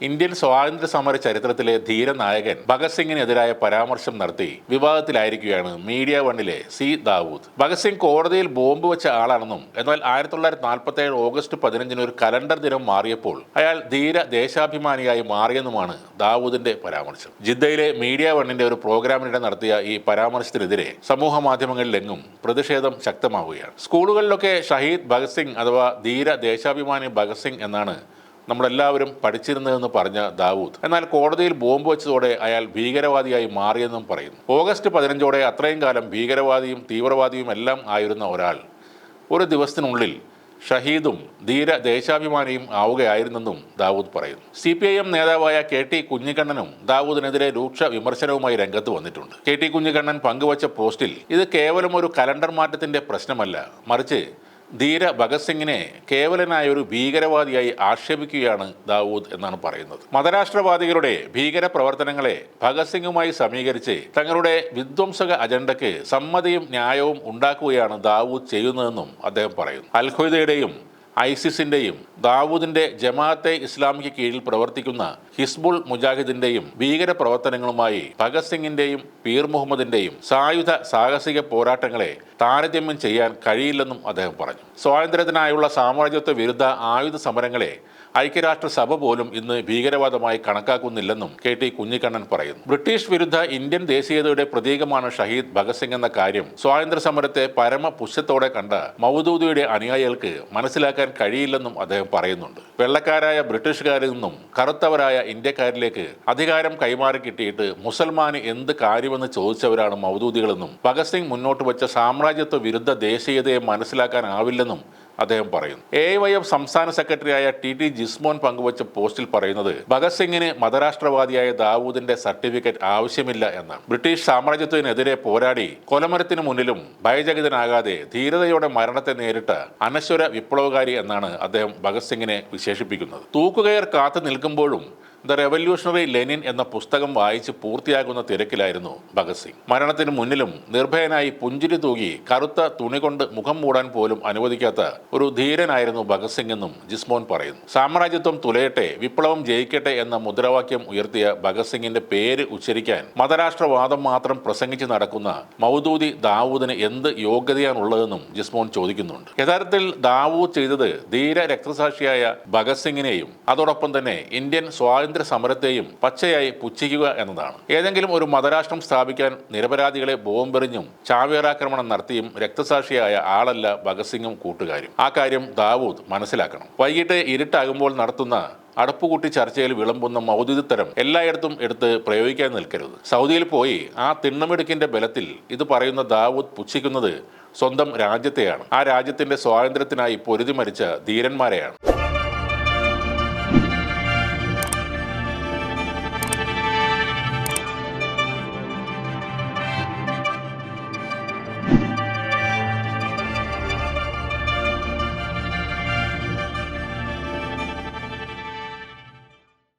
Indian സ്വാതന്ത്ര്യ സമര ചരിത്രത്തിലെ ധീരനായകൻ ഭഗത് സിംഗിനെതിരായ പരാമർശം നടത്തി വിവാദത്തിലായിരിക്കുകയാണ് മീഡിയ വണ്ണിലെ സി ദാവൂദ്. ഭഗത് സിംഗ് കോടതിയിൽ ബോംബ് വെച്ച ആളാണെന്നും എന്നാൽ ആയിരത്തി തൊള്ളായിരത്തി നാൽപ്പത്തി ഏഴ് ഓഗസ്റ്റ് പതിനഞ്ചിന് ഒരു കലണ്ടർ ദിനം മാറിയപ്പോൾ അയാൾ ധീര ദേശാഭിമാനിയായി മാറിയെന്നുമാണ് ദാവൂദിന്റെ പരാമർശം. ജിദ്ദയിലെ മീഡിയ വണ്ണിന്റെ ഒരു പ്രോഗ്രാമിനിടെ നടത്തിയ ഈ പരാമർശത്തിനെതിരെ സമൂഹ മാധ്യമങ്ങളിലെങ്ങും പ്രതിഷേധം ശക്തമാവുകയാണ്. സ്കൂളുകളിലൊക്കെ ഷഹീദ് ഭഗത് സിംഗ് അഥവാ ധീര ദേശാഭിമാനി ഭഗത് സിംഗ് എന്നാണ് നമ്മളെല്ലാവരും പഠിച്ചിരുന്നതെന്ന് പറഞ്ഞ ദാവൂദ്. എന്നാൽ കോടതിയിൽ ബോംബ് വെച്ചതോടെ അയാൾ ഭീകരവാദിയായി മാറിയെന്നും പറയുന്നു. ഓഗസ്റ്റ് പതിനഞ്ചോടെ അത്രയും കാലം ഭീകരവാദിയും തീവ്രവാദിയും എല്ലാം ആയിരുന്ന ഒരാൾ. ഒരു ദിവസത്തിനുള്ളിൽ ഷഹീദും ധീര ദേശാഭിമാനിയും ആവുകയായിരുന്നെന്നും ദാവൂദ് പറയുന്നു. സി പി ഐ എം നേതാവായ കെ ടി കുഞ്ഞിക്കണ്ണനും ദാവൂദിനെതിരെ രൂക്ഷ വിമർശനവുമായി രംഗത്ത് വന്നിട്ടുണ്ട്. കെ ടി കുഞ്ഞിക്കണ്ണൻ പങ്കുവച്ച പോസ്റ്റിൽ ഇത് കേവലം ഒരു കലണ്ടർ മാറ്റത്തിന്റെ പ്രശ്നമല്ല. മറിച്ച് ധീര ഭഗത് സിംഗിനെ കേവലനായ ഒരു ഭീകരവാദിയായി ആക്ഷേപിക്കുകയാണ് ദാവൂദ് എന്നാണ് പറയുന്നത്. മതരാഷ്ട്രവാദികളുടെ ഭീകര പ്രവർത്തനങ്ങളെ ഭഗത് സിംഗുമായി സമീകരിച്ച് തങ്ങളുടെ വിധ്വംസക അജണ്ടയ്ക്ക് സമ്മതിയും ന്യായവും ഉണ്ടാക്കുകയാണ് ദാവൂദ് ചെയ്യുന്നതെന്നും അദ്ദേഹം പറയുന്നു. അൽഖ്വയ്ദയുടെയും ഐസിസിന്റെയും ദാവൂദിന്റെ ജമാഅത്തെ ഇസ്ലാമിക്ക് കീഴിൽ പ്രവർത്തിക്കുന്ന ഹിസ്ബുൾ മുജാഹിദിന്റെയും ഭീകര പ്രവർത്തനങ്ങളുമായി ഭഗത് സിംഗിന്റെയും പീർ മുഹമ്മദിന്റെയും സായുധ സാഹസിക പോരാട്ടങ്ങളെ താരതമ്യം ചെയ്യാൻ കഴിയില്ലെന്നും അദ്ദേഹം പറഞ്ഞു. സ്വാതന്ത്ര്യത്തിനായുള്ള സാമ്രാജ്യത്വ വിരുദ്ധ ആയുധ സമരങ്ങളെ ഐക്യരാഷ്ട്രസഭ പോലും ഇന്ന് ഭീകരവാദമായി കണക്കാക്കുന്നില്ലെന്നും കെ ടി കുഞ്ഞിക്കണ്ണൻ പറയുന്നു. ബ്രിട്ടീഷ് വിരുദ്ധ ഇന്ത്യൻ ദേശീയതയുടെ പ്രതീകമാണ് ഷഹീദ് ഭഗത് സിംഗ് എന്ന കാര്യം. സ്വാതന്ത്ര്യ സമരത്തെ പരമപുഷ്യത്തോടെ കണ്ട മൗദൂദിയുടെ അനുയായികൾക്ക് മനസ്സിലാക്കാൻ കഴിയില്ലെന്നും അദ്ദേഹം പറയുന്നുണ്ട്. വെള്ളക്കാരായ ബ്രിട്ടീഷുകാരിൽ നിന്നും കറുത്തവരായ ഇന്ത്യക്കാരിലേക്ക് അധികാരം കൈമാറി കിട്ടിയിട്ട് മുസൽമാന് എന്ത് കാര്യമെന്ന് ചോദിച്ചവരാണ് മൗദൂദികളെന്നും ഭഗത് സിംഗ് മുന്നോട്ട് വെച്ച സാമ്രാജ്യത്വ വിരുദ്ധ ദേശീയതയെ മനസ്സിലാക്കാനാവില്ലെന്നും അദ്ദേഹം പറയുന്നു. എ വൈ എഫ് സംസ്ഥാന സെക്രട്ടറിയായ ടി ടി ജിസ്മോൻ പങ്കുവച്ച പോസ്റ്റിൽ പറയുന്നത് ഭഗത് സിംഗിന് മതരാഷ്ട്രവാദിയായ ദാവൂദിന്റെ സർട്ടിഫിക്കറ്റ് ആവശ്യമില്ല എന്നാണ്. ബ്രിട്ടീഷ് സാമ്രാജ്യത്തിനെതിരെ പോരാടി കൊലമരത്തിന് മുന്നിലും ഭയചകിതനാകാതെ ധീരതയോടെ മരണത്തെ നേരിട്ട അനശ്വര വിപ്ലവകാരി എന്നാണ് അദ്ദേഹം ഭഗത് സിംഗിനെ വിശേഷിപ്പിക്കുന്നത്. തൂക്കുകയർ കാത്തു നിൽക്കുമ്പോഴും ദ റെവല്യൂഷണറി ലെനിൻ എന്ന പുസ്തകം വായിച്ച് പൂർത്തിയാകുന്ന തിരക്കിലായിരുന്നു ഭഗത് സിംഗ്. മരണത്തിന് മുന്നിലും നിർഭയനായി പുഞ്ചിരി തൂകി കറുത്ത തുണി കൊണ്ട് മുഖം മൂടാൻ പോലും അനുവദിക്കാത്ത ഒരു ധീരനായിരുന്നു ഭഗത് സിംഗ് എന്നും ജിസ്മോൻ പറയുന്നു. സാമ്രാജ്യത്വം തുലയട്ടെ വിപ്ലവം ജയിക്കട്ടെ എന്ന മുദ്രാവാക്യം ഉയർത്തിയ ഭഗത് സിംഗിന്റെ പേര് ഉച്ചരിക്കാൻ മതരാഷ്ട്രവാദം മാത്രം പ്രസംഗിച്ച് നടക്കുന്ന മൗദൂദി ദാവൂദിന് എന്ത് യോഗ്യതയാണുള്ളതെന്നും ജിസ്മോൻ ചോദിക്കുന്നുണ്ട്. യഥാർത്ഥത്തിൽ ദാവൂദ് ചെയ്തത് ധീര രക്തസാക്ഷിയായ ഭഗത് സിംഗിനെയും അതോടൊപ്പം തന്നെ ഇന്ത്യൻ സ്വാതന്ത്ര്യ സമരത്തെയും പച്ചയായി പുച്ഛിക്കുക എന്നതാണ്. ഏതെങ്കിലും ഒരു മതരാഷ്ട്രം സ്ഥാപിക്കാൻ നിരപരാധികളെ ബോംബെറിഞ്ഞും ചാവേറാക്രമണം നടത്തിയും രക്തസാക്ഷിയായ ആളല്ല ഭഗത് സിംഗും കൂട്ടുകാരും. ആ കാര്യം ദാവൂദ് മനസ്സിലാക്കണം. വൈകിട്ട് ഇരുട്ടാകുമ്പോൾ നടത്തുന്ന അടപ്പുകൂട്ടി ചർച്ചയിൽ വിളമ്പുന്ന മൗദ്യുതരം എല്ലായിടത്തും എടുത്ത് പ്രയോഗിക്കാൻ നിൽക്കരുത്. സൗദിയിൽ പോയി ആ തിണ്ണമെടുക്കിന്റെ ബലത്തിൽ ഇത് പറയുന്ന ദാവൂദ് പുച്ഛിക്കുന്നത് സ്വന്തം രാജ്യത്തെയാണ്. ആ രാജ്യത്തിന്റെ സ്വാതന്ത്ര്യത്തിനായി പൊരുതി മരിച്ച ധീരന്മാരെയാണ്.